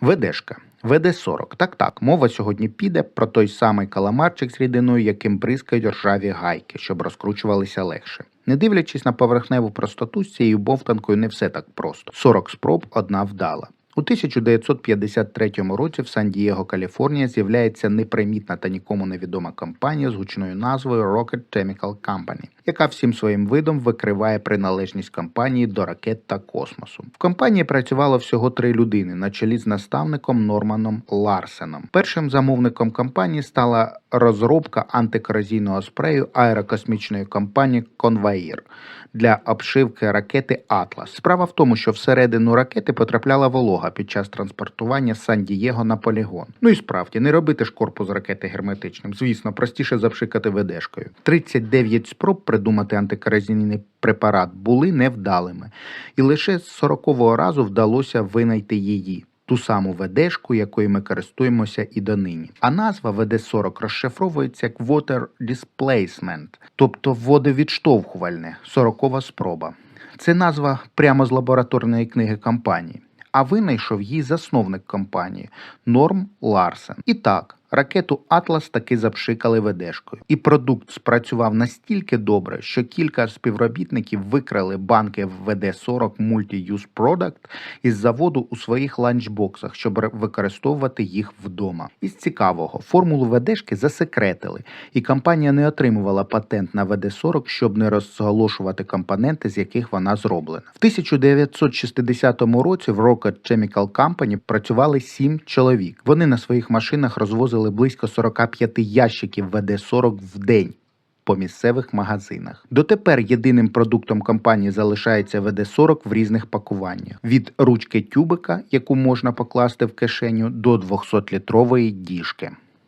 ВДшка. ВД-40. Так так, мова сьогодні піде про той самий каламарчик з рідиною, яким бризкають ржаві гайки, щоб розкручувалися легше. Не дивлячись на поверхневу простоту, з цією бовтанкою не все так просто. 40 спроб, одна вдала. У 1953 році в Сан-Дієго, Каліфорнія, з'являється непримітна та нікому невідома компанія з гучною назвою Rocket Chemical Company, яка всім своїм видом викриває приналежність компанії до ракет та космосу. В компанії працювало всього три людини на чолі з наставником Норманом Ларсеном. Першим замовником компанії стала розробка антикорозійного спрею аерокосмічної компанії Convair для обшивки ракети Атлас. Справа в тому, що всередину ракети потрапляла волога під час транспортування з Сан-Дієго на полігон. Ну і справді, не робити ж корпус ракети герметичним. Звісно, простіше запшикати ведешкою. 39 спроб придумати антикорозійний препарат були невдалими, і лише з 40-го разу вдалося винайти її. Ту саму ведешку, якою ми користуємося і донині. А назва ВД-40 розшифровується як Water Displacement, тобто водовідштовхувальне, 40 спроба. Це назва прямо з лабораторної книги компанії. А винайшов її засновник компанії Норм Ларсен. І так, ракету Атлас таки запшикали ведешкою. І продукт спрацював настільки добре, що кілька співробітників викрали банки ВД-40 Multi-Use Product із заводу у своїх ланчбоксах, щоб використовувати їх вдома. Із цікавого, формулу ведешки засекретили, і компанія не отримувала патент на ВД-40, щоб не розголошувати компоненти, з яких вона зроблена. В 1960 році в Rocket Chemical Company працювали сім чоловік. Вони на своїх машинах розвозили близько 45 ящиків ВД-40 в день. По місцевих магазинах дотепер єдиним продуктом компанії залишається ВД-40 в різних пакуваннях: від ручки тюбика, яку можна покласти в кишеню, до 200-літрової діжки.